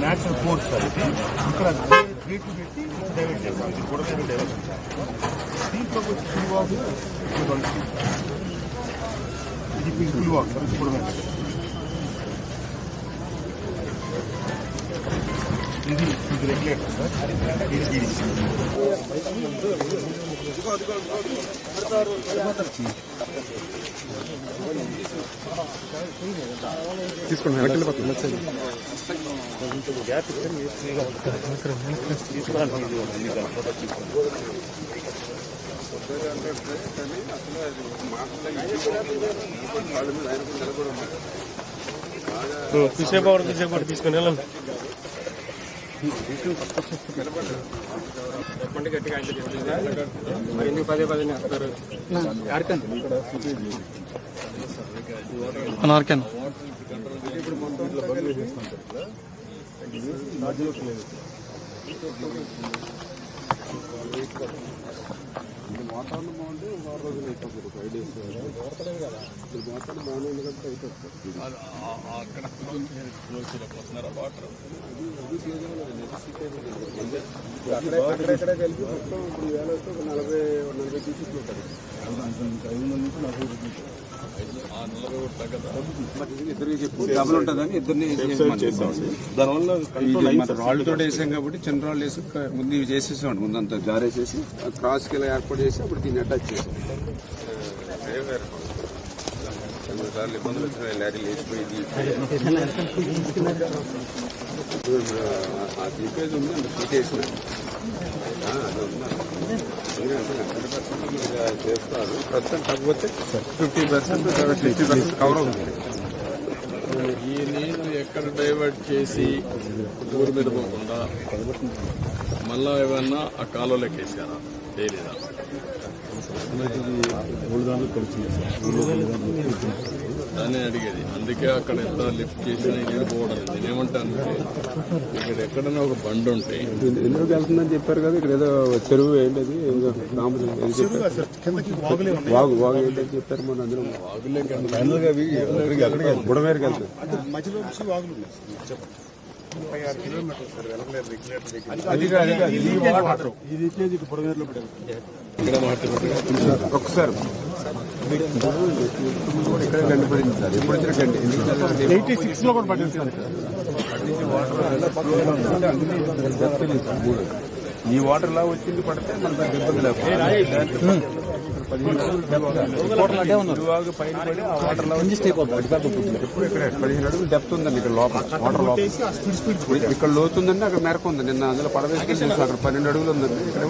Natural course sir ఇది ఇక్కడ gate పెట్టి డైవర్ట్ చేస్తాం ఇది కూడా డైవర్ట్ చేస్తాం దీంట్లో వచ్చి పులివాగు ఇది పులివాగు సార్ ఇది కూడా ఇది ఇది రెగ్యులేటర్ సార్. ఇది ఇది. తీసుకోండి వెనక్కి వెళ్ళిపోతుంది గ్యాప్ ఇస్తే తీసుకుని వెళ్ళండి చెప్పండి గట్టిగా అయితే చెప్తుందా? మరి ఎందుకు పదే పదే వస్తారు అనార్కెన్ వాతావరణం బాగుంటే వారం రోజులు అయిపోతుంది ఫైవ్ డేస్ ఇప్పుడు వాతావరణం బాగానే ఉంది కాబట్టి అయిపోతుంది అక్కడెక్కడ కలిపి మొత్తం ఇప్పుడు వేల వస్తే ఒక నలభై నలభై తీసుకుంటారు ఐదు వందల నుంచి నలభై తీసుకుంటారు డబుల్ ఉంటుందని ఇద్దరిని దానివల్ల కంట్రోల్ అయింది వేసాం కాబట్టి చిన్న రాళ్ళు వేసి ముందు ఇవి చేసేసాం ముందంతా జారేసేసి క్రాస్కి ఇలా ఏర్పాటు చేసి అప్పుడు దీన్ని అటాచ్ చేసాం సార్లు ఇబ్బందులు వచ్చినాయి లారీలు వేసిపోయింది ఆ లీకేజ్ ఉంది అంటే తీసేసిన అది ఉంది హండ్రెడ్ పర్సెంట్ చేస్తారు. ప్రస్తుతం కాకపోతే fifty percent sixty percent cover అవుతుంది. ఈ నీళ్ళు ఎక్కడ డైవర్ట్ చేసి ఊరి మీద పోకుండా మళ్ళా ఏమన్నా ఆ కాలువలోకి వేసారా? తేలిదా దాన్ని అడిగేది. అందుకే అక్కడ ఎంత లిఫ్ట్ చేసినా నీళ్ళు పోవడం. నేనేమంటాను ఇక్కడ ఎక్కడైనా ఒక బండి ఉంటే ఎందుకు వెళ్తుందని చెప్పారు కదా ఇక్కడ ఏదో చెరువు ఏంటది ఏదో రాముడు ఏదో చెప్పారు. సార్ కిందకి వాగులే ఉన్నాయి. వాగు వాగు ఏంటని చెప్పారు మన అందరం. బుడమేరుకి వెళ్తారు అంటే మధ్యలో వాగులు ముప్పై ఆరు కిలోమీటర్లు సార్ వెలగలేదు రెగ్యులేటర్ దగ్గర అది కాదు, అది కాదు. ఈ లీకేజ్ వాటర్ ఈ లీకేజ్ ఇటు బుడమేరులో పడింది. ఒక్కసారి కూడా ఇక్కడే గండి పడింది సార్ ఎప్పుడు వచ్చిన గండి ఎందుకంటే ఎయిటీ సిక్స్లో కూడా పడింది సార్ ఇక్కడ. ఈ వాటర్ లా వచ్చింది పడితే మనకు ఇబ్బంది లేకుండా ఇరువాగు పైన పడి ఆ వాటర్ లా వచ్చి ఎప్పుడు ఇక్కడ పదిహేను అడుగులు డెప్త్ ఉందండి ఇక్కడ లోపల వాటర్ లోపల. ఇక్కడ లోతుందండి అక్కడ మేరకు ఉంది. నిన్న అందులో పడవేసుకెళ్ళి అక్కడ పన్నెండు అడుగులు ఉందండి. ఇక్కడ